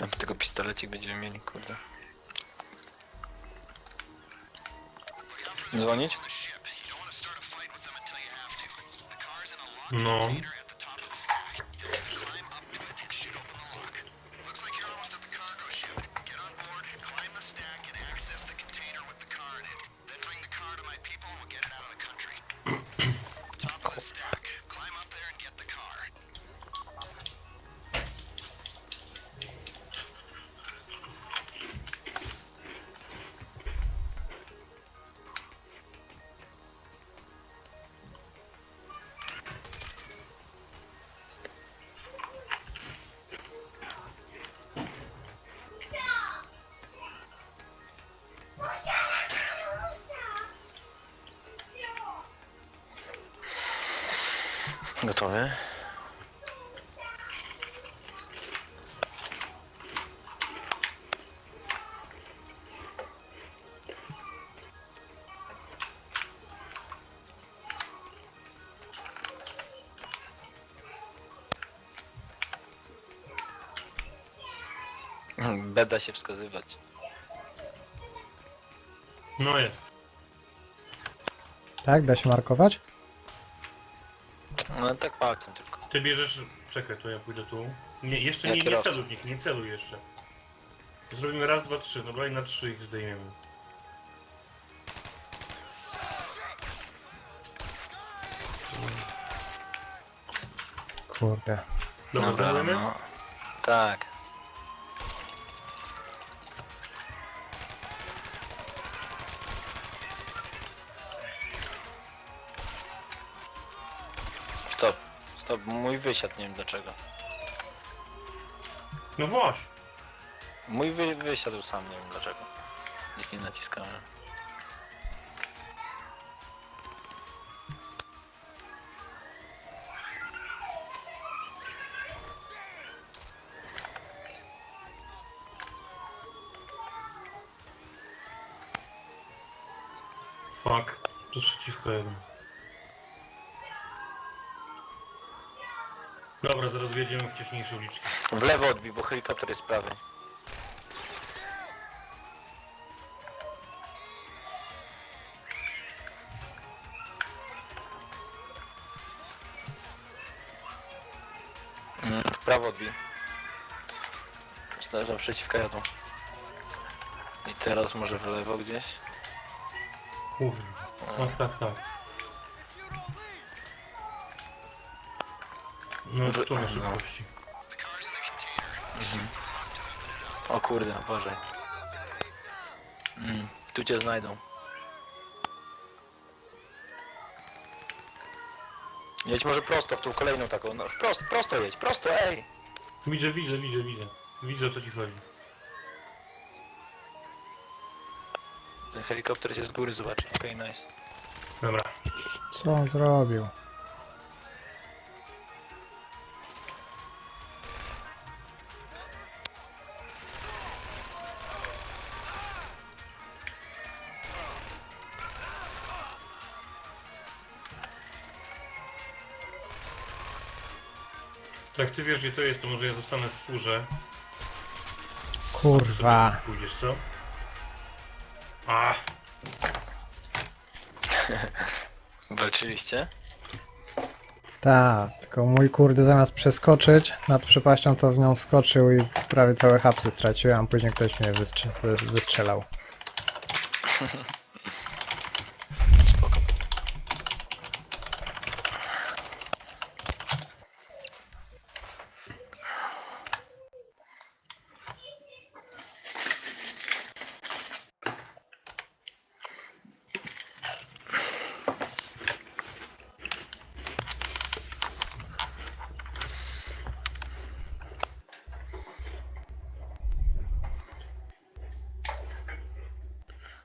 A my tylko pistolecik będziemy mieli, kurde. Dzwonić? No. Gotowy? Beda się wskazywać. No jest. Tak, da się markować? No tak palcem tylko. Ty bierzesz... Czekaj, to ja pójdę tu. Nie, jeszcze nie, nie celuj w nich, nie celuj jeszcze. Zrobimy raz, dwa, trzy. Dobra, i na trzy ich zdejmiemy. Kurde. Dobra, zdejmujemy? no. Tak. Stop. Stop. Mój wysiadł, nie wiem dlaczego. No właśnie. Mój wy, wysiadł sam, nie wiem dlaczego. Nic nie naciskałem. Fuck. To przeciwko jeden. Dobra, zaraz wjedziemy w wcześniejsze uliczki. W lewo odbij, bo helikopter jest prawy. Mm, W prawo odbij. Zdarzą naprzeciwka jadą. I teraz może w lewo gdzieś. Kurde. Tak, tak, tak. No Wy- tu na no. szybkości. O kurde, uważaj. Mm, tu cię znajdą. Jedź może prosto w tą kolejną taką, no prosto, prosto jedź, prosto, ej! Widzę, widzę, widzę, widzę. Widzę o co ci chodzi. Ten helikopter się z góry zobaczy, okej, nice. Dobra. Co on zrobił? Tak, ty wiesz gdzie to jest, to może ja zostanę w furze. Kurwa. Pójdziesz, co? A, Walczyliście? Ta, tylko mój kurde zamiast przeskoczyć nad przepaścią, to w nią skoczył i prawie całe hapsy straciłem, a później ktoś mnie wystrze- wystrzelał.